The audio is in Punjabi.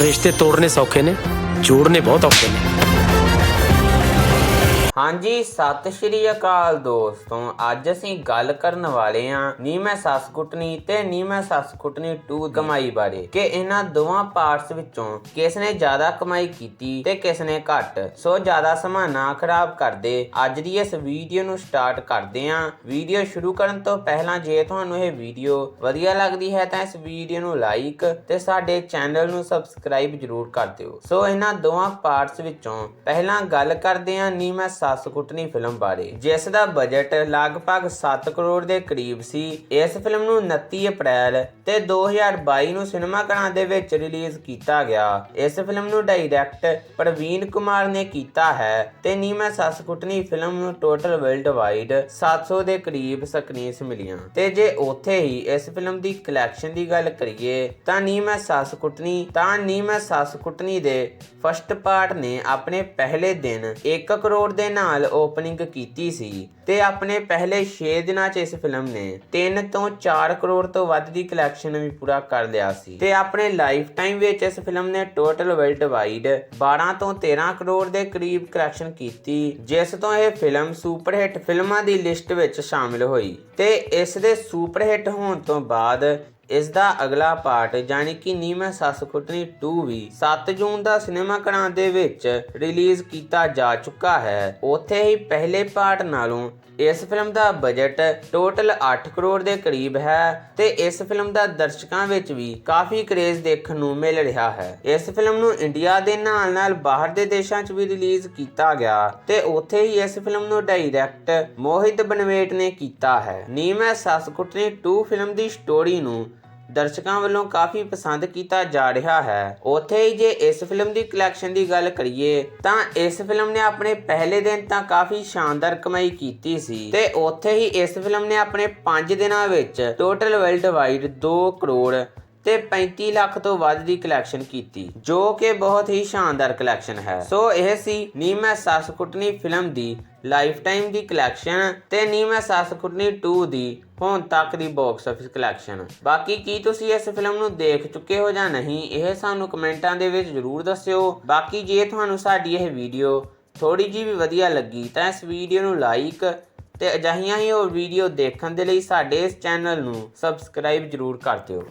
ਰਿਸ਼ਤੇ ਤੋੜਨੇ ਸੌਖੇ ਨੇ ਜੋੜਨੇ ਬਹੁਤ ਔਖੇ ਨੇ। ਹਾਂਜੀ, ਸਤਿ ਸ਼੍ਰੀ ਅਕਾਲ ਦੋਸਤੋ। ਅੱਜ ਅਸੀਂ ਗੱਲ ਕਰਨ ਵਾਲੇ ਆਂ ਨੀਮੇ ਸਸਕੁਟਨੀ ਤੇ ਨੀਮੇ ਸਸਕੁਟਨੀ 2 ਕਮਾਈ ਬਾਰੇ ਕਿ ਇਹਨਾਂ ਦੋਵਾਂ ਪਾਰਟਸ ਵਿੱਚੋਂ ਕਿਸ ਨੇ ਜ਼ਿਆਦਾ ਕਮਾਈ ਕੀਤੀ ਤੇ ਕਿਸ ਨੇ ਘੱਟ। ਸੋ ਜ਼ਿਆਦਾ ਸਮਾਂ ਨਾ ਖਰਾਬ ਕਰਦੇ, ਅੱਜ ਦੀ ਇਸ ਵੀਡੀਓ ਨੂੰ ਸਟਾਰਟ ਕਰਦੇ ਆਂ ਵੀਡੀਓ ਸ਼ੁਰੂ ਕਰਨ ਤੋਂ ਪਹਿਲਾਂ ਜੇ ਤੁਹਾਨੂੰ ਇਹ ਵੀਡੀਓ ਵਧੀਆ ਲੱਗਦੀ ਹੈ ਤਾਂ ਇਸ ਵੀਡੀਓ ਨੂੰ ਲਾਈਕ ਤੇ ਸਾਡੇ ਚੈਨਲ ਨੂੰ ਸਬਸਕ੍ਰਾਈਬ ਜ਼ਰੂਰ ਕਰ ਦਿਓ। ਸੋ ਇਹਨਾਂ ਦੋਵਾਂ ਪਾਰਟਸ ਵਿੱਚੋਂ ਪਹਿਲਾਂ ਗੱਲ ਕਰਦੇ ਆਂ ਨੀਮੇ 10 ਕੁੱਟਨੀ ਫਿਲਮ ਬਾਰੇ, ਜਿਸ ਦਾ ਬਜਟ ਲਗਭਗ 7 ਕਰੋੜ ਦੇ ਕਰੀਬ ਸੀ। ਇਸ ਫਿਲਮ ਨੂੰ 29 ਅਪ੍ਰੈਲ ਤੇ 2022 ਨੂੰ ਸਿਨੇਮਾ ਘਰਾਂ ਦੇ ਵਿੱਚ ਰਿਲੀਜ਼ ਕੀਤਾ ਗਿਆ। ਇਸ ਫਿਲਮ ਨੂੰ ਡਾਇਰੈਕਟ ਪ੍ਰਵੀਨ ਕੁਮਾਰ ਨੇ ਕੀਤਾ ਹੈ ਤੇ ਨੀਮਾ ਸਸਕੁਟਨੀ ਫਿਲਮ ਨੂੰ ਟੋਟਲ ਵਰਲਡ ਵਾਈਡ 700 ਦੇ ਕਰੀਬ ਸਕਰੀਨਸ ਮਿਲੀਆਂ। ਤੇ ਜੇ ਉੱਥੇ ਹੀ ਇਸ ਫਿਲਮ ਦੀ ਕਲੈਕਸ਼ਨ ਦੀ ਗੱਲ ਕਰੀਏ, ਤਾਂ ਨੀਮਾ ਸਸਕੁਟਨੀ ਤਾਂ ਨੀਮਾ ਸਸਕੁਟਨੀ ਦੇ ਫਸਟ ਪਾਰਟ ਨੇ ਆਪਣੇ ਪਹਿਲੇ ਦਿਨ 1 ਕਰੋੜ ਦੇ ਨਾਲ ਓਪਨਿੰਗ ਕੀਤੀ ਸੀ ਤੇ ਆਪਣੇ ਪਹਿਲੇ 6 ਦਿਨਾਂ 'ਚ ਇਸ ਫਿਲਮ ਨੇ 3 ਤੋਂ 4 ਕਰੋੜ ਤੋਂ ਵੱਧ ਦੀ ਕਲੈਕਸ਼ਨ ਵੀ ਪੂਰਾ ਕਰ ਲਿਆ ਸੀ। ਤੇ ਆਪਣੇ ਲਾਈਫ ਟਾਈਮ ਵਿੱਚ ਇਸ ਫਿਲਮ ਨੇ ਟੋਟਲ ਵਰਲਡ ਵਾਈਡ 12 ਤੋਂ 13 ਕਰੋੜ ਦੇ ਕਰੀਬ ਕਲੈਕਸ਼ਨ ਕੀਤੀ, ਜਿਸ ਤੋਂ ਇਹ ਫਿਲਮ ਸੁਪਰ ਹਿੱਟ ਫਿਲਮਾਂ ਦੀ ਲਿਸਟ ਵਿੱਚ ਸ਼ਾਮਿਲ ਹੋਈ। ਤੇ ਇਸ ਦੇ ਸੁਪਰ ਹਿੱਟ ਹੋਣ ਤੋਂ ਬਾਅਦ ਇਸ ਦਾ ਅਗਲਾ ਪਾਰਟ ਯਾਨੀ ਕਿ ਨੀਮਾ ਸੱਸ ਕੁੱਟਣੀ 2 ਵੀ 7 ਜੂਨ ਦਾ ਸਿਨੇਮਾ ਘਰਾਂ ਦੇ ਵਿੱਚ ਰਿਲੀਜ਼ ਕੀਤਾ ਜਾ ਚੁੱਕਾ ਹੈ। ਉੱਥੇ ਹੀ ਪਹਿਲੇ ਪਾਰਟ ਨਾਲੋਂ ਇਸ ਫਿਲਮ ਦਾ ਬਜਟ ਟੋਟਲ 8 ਕਰੋੜ ਦੇ ਕਰੀਬ ਹੈ ਤੇ ਇਸ ਫਿਲਮ ਦਾ ਦਰਸ਼ਕਾਂ ਵਿੱਚ ਵੀ ਕਾਫੀ ਕਰੇਜ਼ ਦੇਖਣ ਨੂੰ ਮਿਲ ਰਿਹਾ ਹੈ। ਇਸ ਫਿਲਮ ਨੂੰ ਇੰਡੀਆ ਦੇ ਨਾਲ ਨਾਲ ਬਾਹਰ ਦੇ ਦੇਸ਼ਾਂ 'ਚ ਵੀ ਰਿਲੀਜ਼ ਕੀਤਾ ਗਿਆ ਤੇ ਉੱਥੇ ਹੀ ਇਸ ਫਿਲਮ ਨੂੰ ਡਾਇਰੈਕਟ ਮੋਹਿਤ ਬਨਵੇਟ ਨੇ ਕੀਤਾ ਹੈ। ਨੀ ਸੱਸ ਕੁੱਟਣੀ 2 ਫਿਲਮ ਦੀ ਸਟੋਰੀ ਨੂੰ ਦਰਸ਼ਕਾਂ ਵੱਲੋਂ ਕਾਫੀ ਪਸੰਦ ਕੀਤਾ ਜਾ ਰਿਹਾ ਹੈ। ਉੱਥੇ ਹੀ ਜੇ ਇਸ ਫਿਲਮ ਦੀ ਕਲੈਕਸ਼ਨ ਦੀ ਗੱਲ ਕਰੀਏ, ਤਾਂ ਇਸ ਫਿਲਮ ਨੇ ਆਪਣੇ ਪਹਿਲੇ ਦਿਨ ਤਾਂ ਕਾਫੀ ਸ਼ਾਨਦਾਰ ਕਮਾਈ ਕੀਤੀ ਸੀ ਤੇ ਉੱਥੇ ਹੀ ਇਸ ਫਿਲਮ ਨੇ ਆਪਣੇ 5 ਦਿਨਾਂ ਵਿੱਚ ਟੋਟਲ ਵਰਲਡ ਵਾਈਡ 2 ਕਰੋੜ ਤੇ 35 ਲੱਖ ਤੋਂ ਵੱਧ ਦੀ ਕਲੈਕਸ਼ਨ ਕੀਤੀ, ਜੋ ਕਿ ਬਹੁਤ ਹੀ ਸ਼ਾਨਦਾਰ ਕਲੈਕਸ਼ਨ ਹੈ। ਸੋ ਇਹ ਸੀ ਨੀ ਮੈਂ ਸੱਸ ਕੁੱਟਣੀ ਫਿਲਮ ਦੀ ਲਾਈਫ ਟਾਈਮ ਦੀ ਕਲੈਕਸ਼ਨ ਤੇ ਨੀ ਮੈਂ ਸੱਸ ਕੁੱਟਣੀ 2 ਦੀ ਹੁਣ ਤੱਕ ਦੀ ਬਾਕਸ ਆਫਿਸ ਕਲੈਕਸ਼ਨ ਬਾਕੀ ਕੀ ਤੁਸੀਂ ਇਸ ਫਿਲਮ ਨੂੰ ਦੇਖ ਚੁੱਕੇ ਹੋ ਜਾਂ ਨਹੀਂ, ਇਹ ਸਾਨੂੰ ਕਮੈਂਟਾਂ ਦੇ ਵਿੱਚ ਜਰੂਰ ਦੱਸਿਓ। ਬਾਕੀ ਜੇ ਤੁਹਾਨੂੰ ਸਾਡੀ ਇਹ ਵੀਡੀਓ ਥੋੜੀ ਜੀ ਵੀ ਵਧੀਆ ਲੱਗੀ, ਤਾਂ ਇਸ ਵੀਡੀਓ ਨੂੰ ਲਾਈਕ ਤੇ ਅਜਿਹੀਆਂ ਹੀ ਹੋਰ ਵੀਡੀਓ ਦੇਖਣ ਦੇ ਲਈ ਸਾਡੇ ਇਸ ਚੈਨਲ ਨੂੰ ਸਬਸਕ੍ਰਾਈਬ ਜਰੂਰ ਕਰ ਦਿਓ।